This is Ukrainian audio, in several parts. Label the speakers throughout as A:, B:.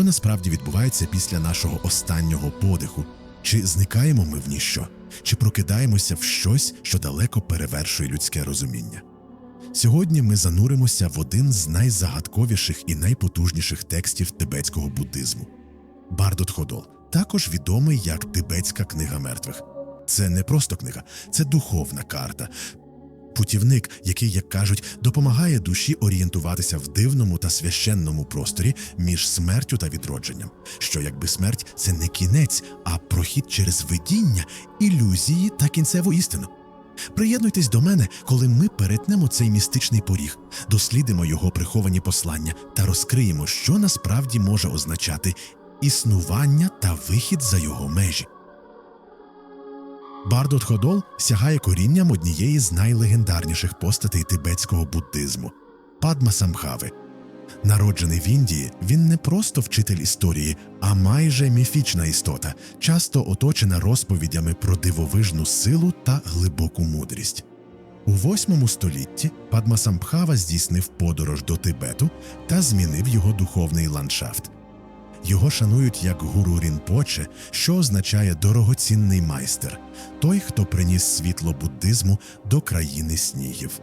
A: що насправді відбувається після нашого останнього подиху. Чи зникаємо ми в ніщо, чи прокидаємося в щось, що далеко перевершує людське розуміння? Сьогодні ми зануримося в один з найзагадковіших і найпотужніших текстів тибетського буддизму Бардот Ходол, також відомий як Тибетська книга мертвих. Це не просто книга, це духовна карта, путівник, який, як кажуть, допомагає душі орієнтуватися в дивному та священному просторі між смертю та відродженням, що якби смерть це не кінець, а прохід через видіння, ілюзії та кінцеву істину. Приєднуйтесь до мене, коли ми перетнемо цей містичний поріг, дослідимо його приховані послання та розкриємо, що насправді може означати існування та вихід за його межі. Бардот Ходол сягає корінням однієї з найлегендарніших постатей тибетського буддизму Падма Самхави. Народжений в Індії, він не просто вчитель історії, а майже міфічна істота, часто оточена розповідями про дивовижну силу та глибоку мудрість. У восьмому столітті Падма Самбхава здійснив подорож до Тибету та змінив його духовний ландшафт. Його шанують як гуру Рінпоче, що означає дорогоцінний майстер, той, хто приніс світло буддизму до країни снігів.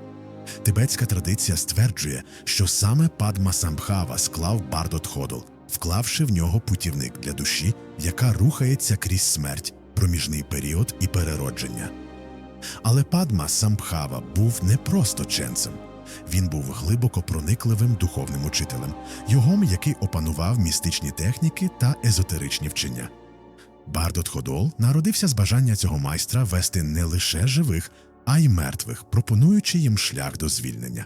A: Тибетська традиція стверджує, що саме Падма Самбхава склав Бардот Ходол, вклавши в нього путівник для душі, яка рухається крізь смерть, проміжний період і переродження. Але Падма Самбхава був не просто ченцем. Він був глибоко проникливим духовним учителем, йогом, який опанував містичні техніки та езотеричні вчення. Бардот Ходол народився з бажання цього майстра вести не лише живих, а й мертвих, пропонуючи їм шлях до звільнення.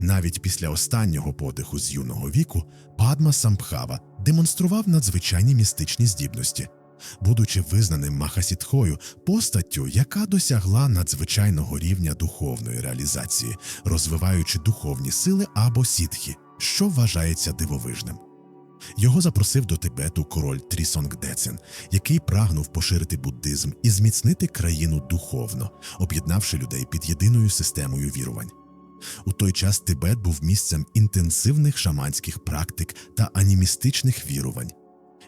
A: Навіть після останнього подиху з юного віку Падма Самбхава демонстрував надзвичайні містичні здібності, будучи визнаним Махасідхою, постаттю, яка досягла надзвичайного рівня духовної реалізації, розвиваючи духовні сили або сітхи, що вважається дивовижним. Його запросив до Тибету король Трісонгдецен, який прагнув поширити буддизм і зміцнити країну духовно, об'єднавши людей під єдиною системою вірувань. У той час Тибет був місцем інтенсивних шаманських практик та анімістичних вірувань,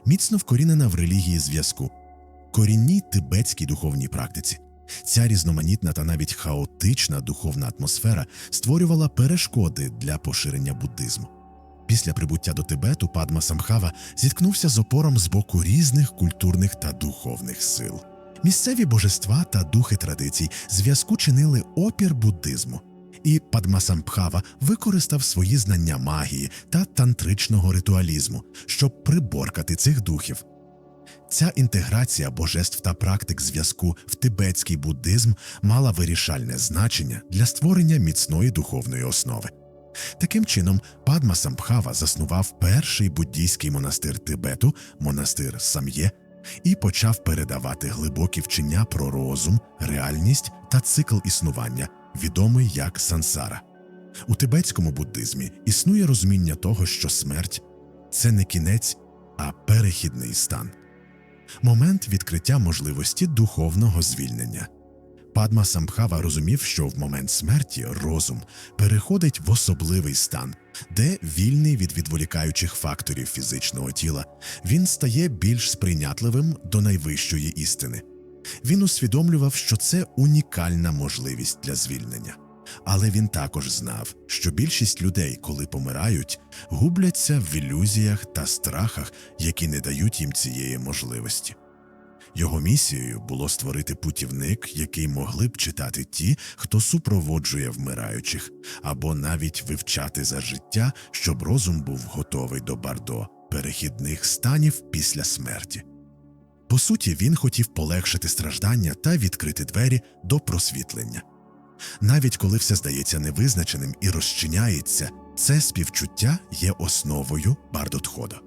A: міцно вкорінена в релігії зв'язку, корінній тибетській духовній практиці. Ця різноманітна та навіть хаотична духовна атмосфера створювала перешкоди для поширення буддизму. Після прибуття до Тибету Падма Самхава зіткнувся з опором з боку різних культурних та духовних сил. Місцеві божества та духи традицій зв'язку чинили опір буддизму, і Падма Самбхава використав свої знання магії та тантричного ритуалізму, щоб приборкати цих духів. Ця інтеграція божеств та практик зв'язку в тибетський буддизм мала вирішальне значення для створення міцної духовної основи. Таким чином, Падма Самбхава заснував перший буддійський монастир Тибету, монастир Сам'є, і почав передавати глибокі вчення про розум, реальність та цикл існування, відомий як сансара. У тибетському буддизмі існує розуміння того, що смерть це не кінець, а перехідний стан, момент відкриття можливості духовного звільнення. Падма Самбхава розумів, що в момент смерті розум переходить в особливий стан, де вільний від відволікаючих факторів фізичного тіла, він стає більш сприйнятливим до найвищої істини. Він усвідомлював, що це унікальна можливість для звільнення. Але він також знав, що більшість людей, коли помирають, губляться в ілюзіях та страхах, які не дають їм цієї можливості. Його місією було створити путівник, який могли б читати ті, хто супроводжує вмираючих, або навіть вивчати за життя, щоб розум був готовий до бардо перехідних станів після смерті. По суті, він хотів полегшити страждання та відкрити двері до просвітлення. Навіть коли все здається невизначеним і розчиняється, це співчуття є основою бардотхода.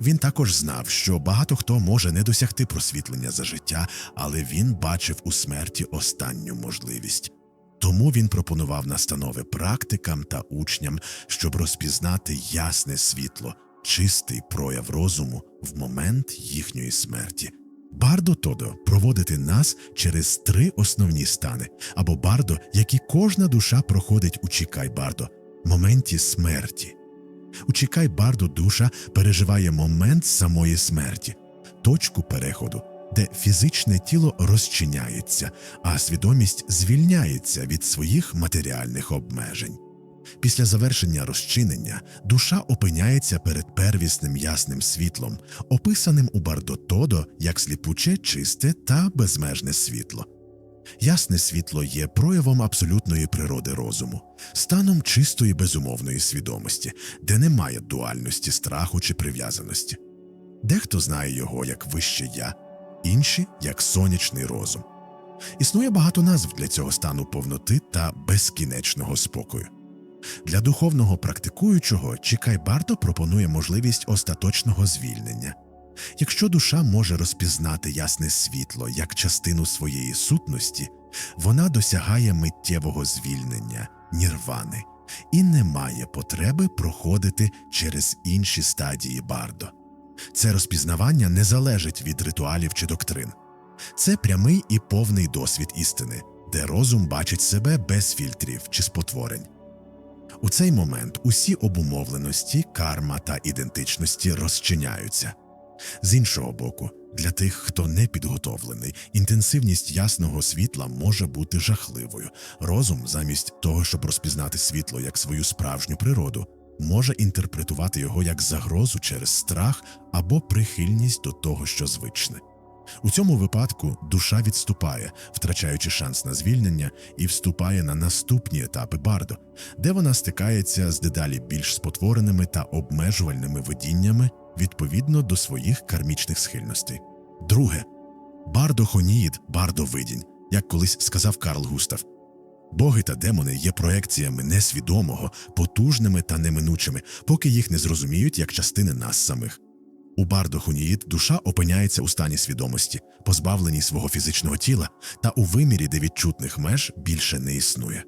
A: Він також знав, що багато хто може не досягти просвітлення за життя, але він бачив у смерті останню можливість. Тому він пропонував настанови практикам та учням, щоб розпізнати ясне світло, чистий прояв розуму в момент їхньої смерті. Бардо Тодо проводити нас через три основні стани, або бардо, які кожна душа проходить у чікай бардо моменті смерті. У Чікай Барду душа переживає момент самої смерті, точку переходу, де фізичне тіло розчиняється, а свідомість звільняється від своїх матеріальних обмежень. Після завершення розчинення душа опиняється перед первісним ясним світлом, описаним у Бардотодо як сліпуче, чисте та безмежне світло. Ясне світло є проявом абсолютної природи розуму, станом чистої безумовної свідомості, де немає дуальності страху чи прив'язаності. Дехто знає його як вище я, інші як сонячний розум. Існує багато назв для цього стану повноти та безкінечного спокою. Для духовного практикуючого Чікай Барто пропонує можливість остаточного звільнення. Якщо душа може розпізнати ясне світло як частину своєї сутності, вона досягає миттєвого звільнення, нірвани, і не має потреби проходити через інші стадії бардо. Це розпізнавання не залежить від ритуалів чи доктрин. Це прямий і повний досвід істини, де розум бачить себе без фільтрів чи спотворень. У цей момент усі обумовленості, карма та ідентичності розчиняються. З іншого боку, для тих, хто не підготовлений, інтенсивність ясного світла може бути жахливою. Розум, замість того, щоб розпізнати світло як свою справжню природу, може інтерпретувати його як загрозу через страх або прихильність до того, що звичне. У цьому випадку душа відступає, втрачаючи шанс на звільнення, і вступає на наступні етапи бардо, де вона стикається з дедалі більш спотвореними та обмежувальними видіннями відповідно до своїх кармічних схильностей. Друге бардохоніїд, бардовидінь, як колись сказав Карл Густав. Боги та демони є проекціями несвідомого, потужними та неминучими, поки їх не зрозуміють як частини нас самих. У бардохуніїд душа опиняється у стані свідомості, позбавленій свого фізичного тіла та у вимірі, де відчутних меж більше не існує.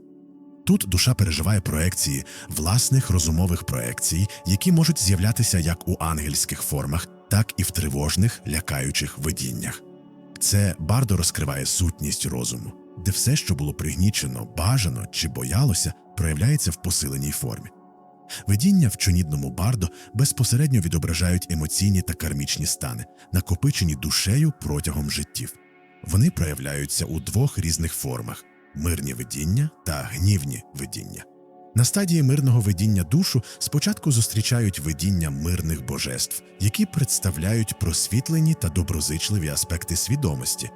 A: Тут душа переживає проекції власних розумових проекцій, які можуть з'являтися як у ангельських формах, так і в тривожних, лякаючих видіннях. Це бардо розкриває сутність розуму, де все, що було пригнічено, бажано чи боялося, проявляється в посиленій формі. Видіння в чунідному бардо безпосередньо відображають емоційні та кармічні стани, накопичені душею протягом життів. Вони проявляються у двох різних формах мирні видіння та гнівні видіння. На стадії мирного видіння душу спочатку зустрічають видіння мирних божеств, які представляють просвітлені та доброзичливі аспекти свідомості.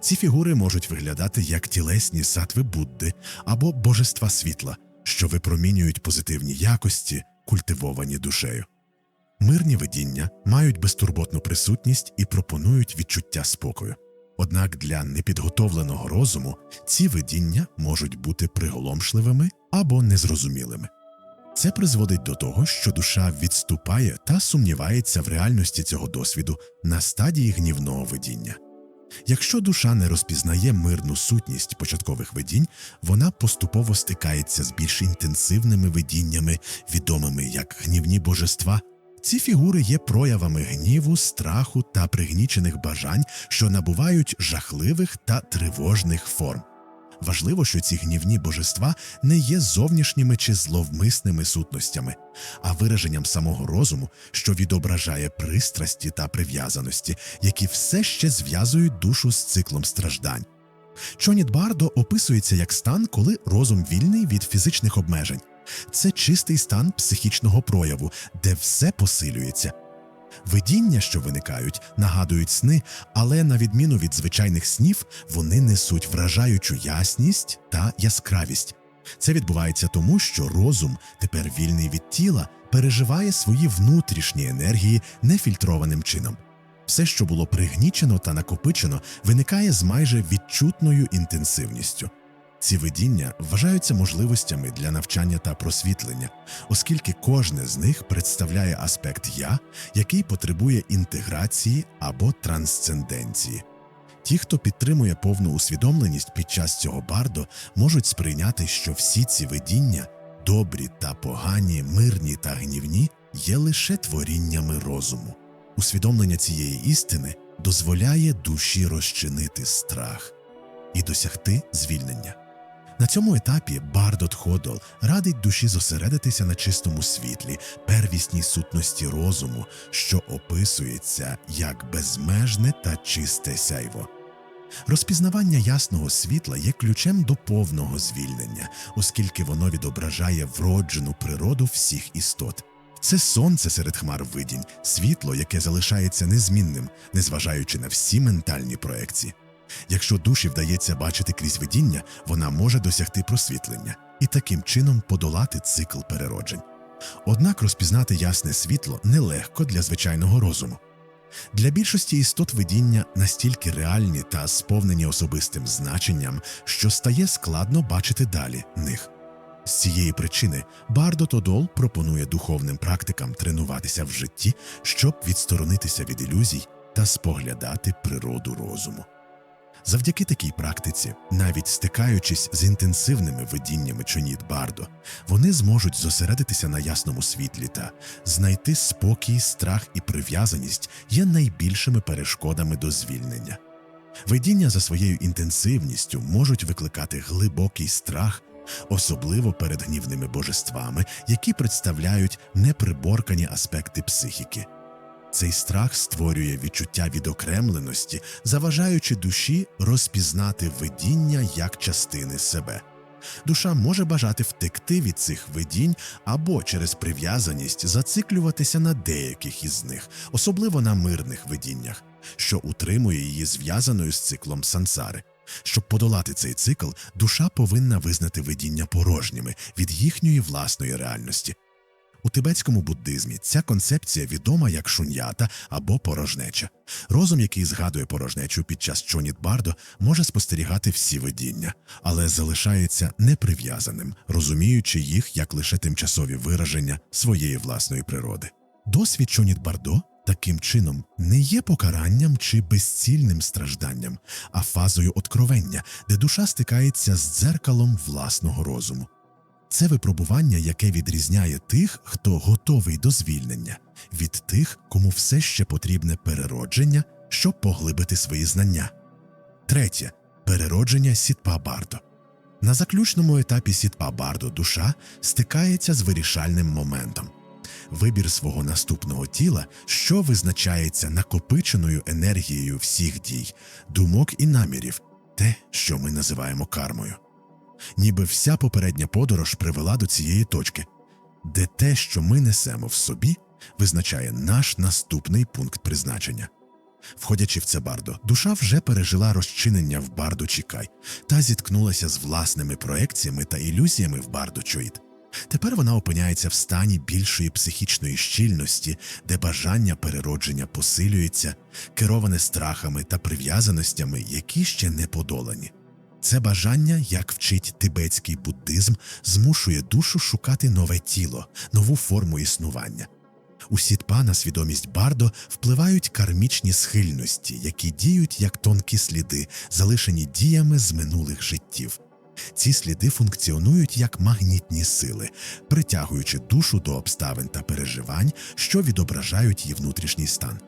A: Ці фігури можуть виглядати як тілесні сатви Будди або божества світла, що випромінюють позитивні якості, культивовані душею. Мирні видіння мають безтурботну присутність і пропонують відчуття спокою. Однак для непідготовленого розуму ці видіння можуть бути приголомшливими або незрозумілими. Це призводить до того, що душа відступає та сумнівається в реальності цього досвіду на стадії гнівного видіння. Якщо душа не розпізнає мирну сутність початкових видінь, вона поступово стикається з більш інтенсивними видіннями, відомими як гнівні божества. Ці фігури є проявами гніву, страху та пригнічених бажань, що набувають жахливих та тривожних форм. Важливо, що ці гнівні божества не є зовнішніми чи зловмисними сутностями, а вираженням самого розуму, що відображає пристрасті та прив'язаності, які все ще зв'язують душу з циклом страждань. Чоніт Бардо описується як стан, коли розум вільний від фізичних обмежень. Це чистий стан психічного прояву, де все посилюється. Видіння, що виникають, нагадують сни, але на відміну від звичайних снів, вони несуть вражаючу ясність та яскравість. Це відбувається тому, що розум, тепер вільний від тіла, переживає свої внутрішні енергії нефільтрованим чином. Все, що було пригнічено та накопичено, виникає з майже відчутною інтенсивністю. Ці видіння вважаються можливостями для навчання та просвітлення, оскільки кожне з них представляє аспект я, який потребує інтеграції або трансценденції. Ті, хто підтримує повну усвідомленість під час цього бардо, можуть сприйняти, що всі ці видіння, добрі та погані, мирні та гнівні, є лише творіннями розуму. Усвідомлення цієї істини дозволяє душі розчинити страх і досягти звільнення. На цьому етапі Бардот Ходол радить душі зосередитися на чистому світлі, первісній сутності розуму, що описується як безмежне та чисте сяйво. Розпізнавання ясного світла є ключем до повного звільнення, оскільки воно відображає вроджену природу всіх істот. Це сонце серед хмар видінь, світло, яке залишається незмінним, незважаючи на всі ментальні проекції. Якщо душі вдається бачити крізь видіння, вона може досягти просвітлення і таким чином подолати цикл перероджень. Однак розпізнати ясне світло нелегко для звичайного розуму. Для більшості істот видіння настільки реальні та сповнені особистим значенням, що стає складно бачити далі них. З цієї причини Бардо Тодол пропонує духовним практикам тренуватися в житті, щоб відсторонитися від ілюзій та споглядати природу розуму. Завдяки такій практиці, навіть стикаючись з інтенсивними видіннями чоніт Бардо, вони зможуть зосередитися на ясному світлі та знайти спокій, страх і прив'язаність є найбільшими перешкодами до звільнення. Видіння за своєю інтенсивністю можуть викликати глибокий страх, особливо перед гнівними божествами, які представляють неприборкані аспекти психіки. Цей страх створює відчуття відокремленості, заважаючи душі розпізнати видіння як частини себе. Душа може бажати втекти від цих видінь або через прив'язаність зациклюватися на деяких із них, особливо на мирних видіннях, що утримує її зв'язаною з циклом сансари. Щоб подолати цей цикл, душа повинна визнати видіння порожніми від їхньої власної реальності. У тибетському буддизмі ця концепція відома як шуньята або порожнеча. Розум, який згадує порожнечу під час чоніт бардо, може спостерігати всі видіння, але залишається неприв'язаним, розуміючи їх як лише тимчасові вираження своєї власної природи. Досвід чоніт бардо таким чином не є покаранням чи безцільним стражданням, а фазою откровення, де душа стикається з дзеркалом власного розуму. Це випробування, яке відрізняє тих, хто готовий до звільнення, від тих, кому все ще потрібне переродження, щоб поглибити свої знання. Третє переродження сітпа бардо. На заключному етапі сітпа бардо душа стикається з вирішальним моментом. Вибір свого наступного тіла, що визначається накопиченою енергією всіх дій, думок і намірів, те, що ми називаємо кармою ніби вся попередня подорож привела до цієї точки, де те, що ми несемо в собі, визначає наш наступний пункт призначення. Входячи в це бардо, душа вже пережила розчинення в бардо Чікай та зіткнулася з власними проекціями та ілюзіями в бардо Чоїд. Тепер вона опиняється в стані більшої психічної щільності, де бажання переродження посилюється, кероване страхами та прив'язаностями, які ще не подолані. Це бажання, як вчить тибетський буддизм, змушує душу шукати нове тіло, нову форму існування. У сітпа на свідомість бардо впливають кармічні схильності, які діють як тонкі сліди, залишені діями з минулих життів. Ці сліди функціонують як магнітні сили, притягуючи душу до обставин та переживань, що відображають її внутрішній стан.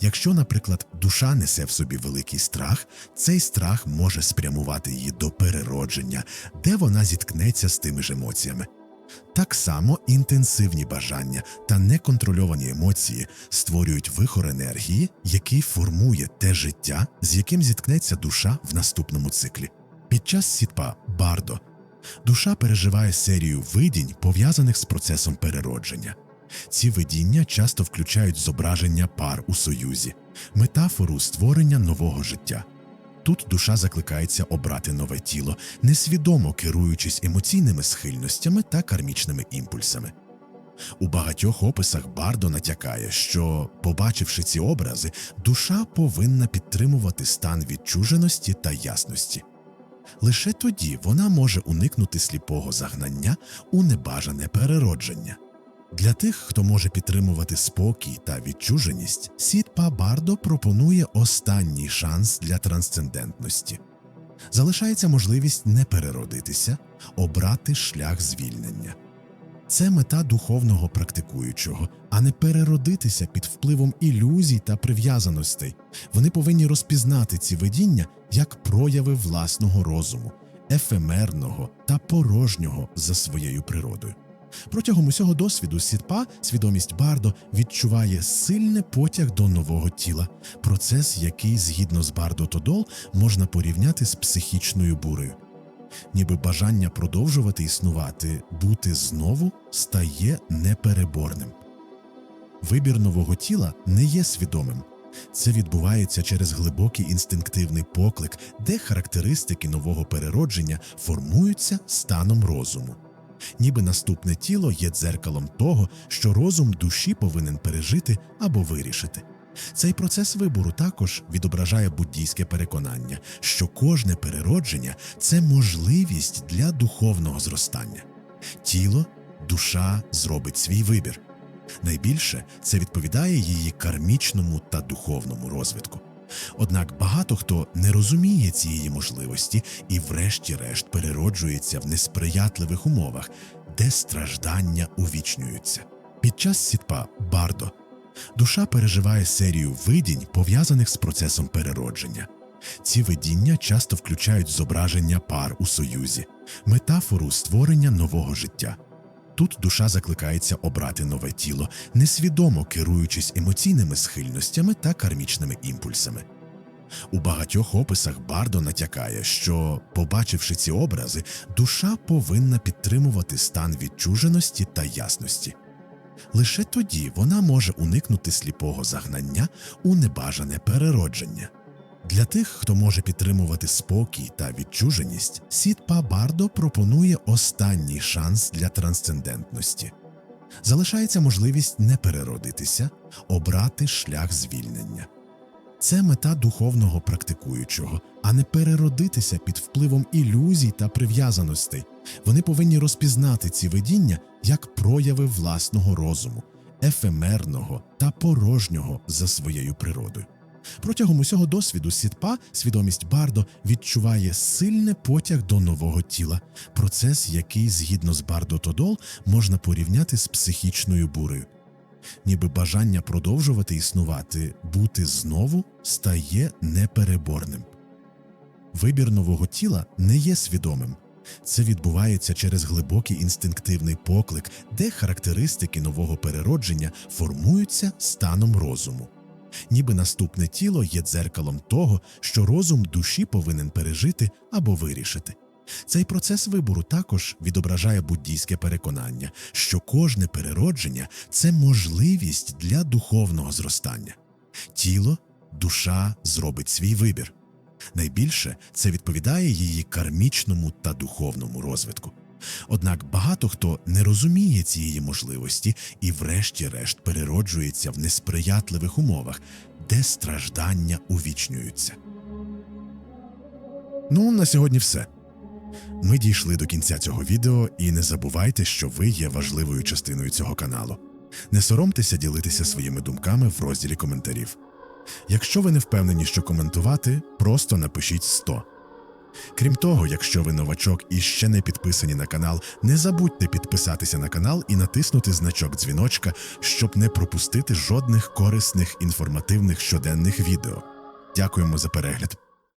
A: Якщо, наприклад, душа несе в собі великий страх, цей страх може спрямувати її до переродження, де вона зіткнеться з тими ж емоціями. Так само інтенсивні бажання та неконтрольовані емоції створюють вихор енергії, який формує те життя, з яким зіткнеться душа в наступному циклі. Під час сітпа бардо душа переживає серію видінь, пов'язаних з процесом переродження. Ці видіння часто включають зображення пар у союзі, метафору створення нового життя. Тут душа закликається обрати нове тіло, несвідомо керуючись емоційними схильностями та кармічними імпульсами. У багатьох описах Бардо натякає, що, побачивши ці образи, душа повинна підтримувати стан відчуженості та ясності. Лише тоді вона може уникнути сліпого загнання у небажане переродження. Для тих, хто може підтримувати спокій та відчуженість, Сітпа Бардо пропонує останній шанс для трансцендентності. Залишається можливість не переродитися, обрати шлях звільнення. Це мета духовного практикуючого, а не переродитися під впливом ілюзій та прив'язаностей. Вони повинні розпізнати ці видіння як прояви власного розуму ефемерного та порожнього за своєю природою. Протягом усього досвіду Сідпа свідомість Бардо відчуває сильний потяг до нового тіла, процес, який, згідно з Бардо Тодол, можна порівняти з психічною бурею. Ніби бажання продовжувати існувати, бути знову стає непереборним. Вибір нового тіла не є свідомим. Це відбувається через глибокий інстинктивний поклик, де характеристики нового переродження формуються станом розуму. Ніби наступне тіло є дзеркалом того, що розум душі повинен пережити або вирішити. Цей процес вибору також відображає буддійське переконання, що кожне переродження це можливість для духовного зростання. Тіло, душа зробить свій вибір. Найбільше це відповідає її кармічному та духовному розвитку. Однак багато хто не розуміє цієї можливості і, врешті-решт, перероджується в несприятливих умовах, де страждання увічнюються. Під час сітпа бардо душа переживає серію видінь, пов'язаних з процесом переродження. Ці видіння часто включають зображення пар у союзі, метафору створення нового життя. Тут душа закликається обрати нове тіло, несвідомо керуючись емоційними схильностями та кармічними імпульсами. У багатьох описах Бардо натякає, що, побачивши ці образи, душа повинна підтримувати стан відчуженості та ясності. Лише тоді вона може уникнути сліпого загнання у небажане переродження. Для тих, хто може підтримувати спокій та відчуженість, Сідпа Бардо пропонує останній шанс для трансцендентності. Залишається можливість не переродитися, обрати шлях звільнення. Це мета духовного практикуючого, а не переродитися під впливом ілюзій та прив'язаностей. Вони повинні розпізнати ці видіння як прояви власного розуму, ефемерного та порожнього за своєю природою. Протягом усього досвіду сітпа свідомість Бардо відчуває сильний потяг до нового тіла, процес, який, згідно з Бардо Тодол, можна порівняти з психічною бурею. Ніби бажання продовжувати існувати, бути знову стає непереборним. Вибір нового тіла не є свідомим. Це відбувається через глибокий інстинктивний поклик, де характеристики нового переродження формуються станом розуму. Ніби наступне тіло є дзеркалом того, що розум душі повинен пережити або вирішити. Цей процес вибору також відображає буддійське переконання, що кожне переродження це можливість для духовного зростання. Тіло, душа зробить свій вибір. Найбільше це відповідає її кармічному та духовному розвитку. Однак багато хто не розуміє цієї можливості і, врешті-решт, перероджується в несприятливих умовах, де страждання увічнюються. Ну, на сьогодні все. Ми дійшли до кінця цього відео, і не забувайте, що ви є важливою частиною цього каналу. Не соромтеся ділитися своїми думками в розділі коментарів. Якщо ви не впевнені, що коментувати, просто напишіть 100. Крім того, якщо ви новачок і ще не підписані на канал, не забудьте підписатися на канал і натиснути значок дзвіночка, щоб не пропустити жодних корисних інформативних щоденних відео. Дякуємо за перегляд.